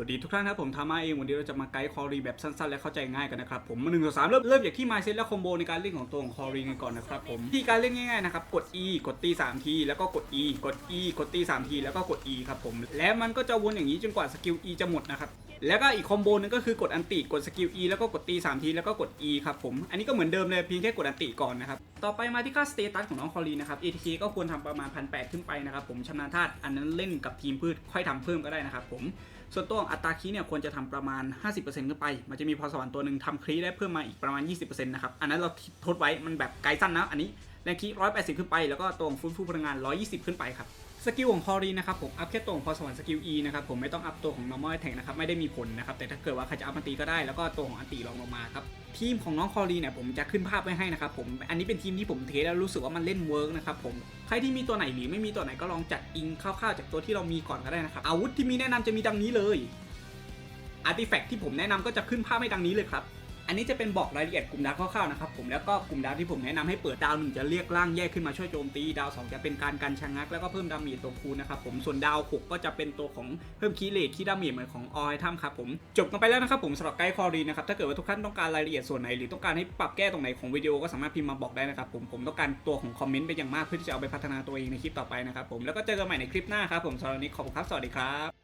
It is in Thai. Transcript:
วัสดีทุกท่านครับผมทามาเองวันนี้เราจะมาไกด์คอรีแบบสั้นๆ และเข้าใจง่ายกันนะครับผมมาหนึ่งสอสามเริ่มเริ่มจากที่ mindset และคอมโบในการเล่นของตัวของคอรีกันก่อนนะครับผมที่การเล่นง่ายๆนะครับกด E กดตี3ทีแล้วก็กด E กด E กดตี3ทีแล้วก็กด E ครับผมและมันก็จะวนอย่างนี้จนกว่าสกิล E จะหมดนะครับแล้วก็อีกคอมโบนึงก็คือกดอันติกดสกิล E แล้วก็กดตี3ทีแล้วก็กด E ครับผมอันนี้ก็เหมือนเดิมเลยเพียงแค่กดอันติก่อนนะครับต่อไปมาที่ค่าสเตตัสของน้องคอรีนะครับ ATK ก็ควรทำประมาณพันแขึ้นไปนะครับผมชำนาญธาตุอันนั้นเล่นกับทีมพืชค่อยทำเพิ่มก็ได้นะครับผม ส่วนตัวของอัตราคีเนี่ยควรจะทำประมาณ 50%ขึ้นไป มันจะมีพอสวรรค์ตัวหนึ่งทำคลีได้เพิ่มมาอีกประมาณ 20%นะครับ อันนั้นเราทดไว้มันแบบไกด์สั้นนะ อันนี้แรงคีย์180 ขึ้นไป แล้วก็ตัวของฟื้นฟูพลังงาน 120 ขึ้นไปครับ สกิลของคอรีนะครับผมอัพแค่ตัวของพรสวรรค์สกิล E นะครับผมไม่ต้องอัพตัวของ normal attack นะครับไม่ได้มีผลนะครับแต่ถ้าเกิดว่าใครจะอัพอันตีก็ได้แล้วก็ตัวของอันตีรองลงมาครับทีมของน้องคอรีเนี่ยผมจะขึ้นภาพไว้ให้นะครับผมอันนี้เป็นทีมที่ผมเทสแล้วรู้สึกว่ามันเล่นเวิร์กนะครับผมใครที่มีตัวไหนหรือไม่มีตัวไหนก็ลองจัดอิงคร่าวๆจากตัวที่เรามีก่อนก็ได้นะครับอาวุธที่มีแนะนำจะมีดังนี้เลยอาร์ติแฟกต์ที่ผมแนะนำก็จะขึ้นภาพให้ดังนี้เลยครับ อันนี้จะเป็นบอกรายละเอียดกลุ่มดาวคร่าวๆนะครับผมแล้วก็กลุ่มดาวที่ผมแนะนำให้เปิดดาวหนึ่งจะเรียกร่างแยกขึ้นมาช่วยโจมตีดาว 2 จะเป็นการกันชะงักแล้วก็เพิ่มดาเมจตัวคูณนะครับผมส่วนดาว 6 ก็จะเป็นตัวของเพิ่มคีเลทที่ดาเมจเหมือนของออยทัมครับผมจบกันไปแล้วนะครับผมสำหรับไกด์คอรีนะครับถ้าเกิดว่าทุกท่านต้องการรายละเอียดส่วนไหนหรือต้องการให้ปรับแก้ตรงไหนของวิดีโอก็สามารถพิมพ์มาบอกได้นะครับผมผมต้องการตัวของคอมเมนต์เป็นอย่างมากเพื่อที่จะเอาไปพัฒนาตัวเองในคลิปต่อไปนะครับผมแล้วก็เจอกันใหม่ในคลิปหน้าครับผมสำหรับวันนี้ขอบคุณครับสวัสดีครับ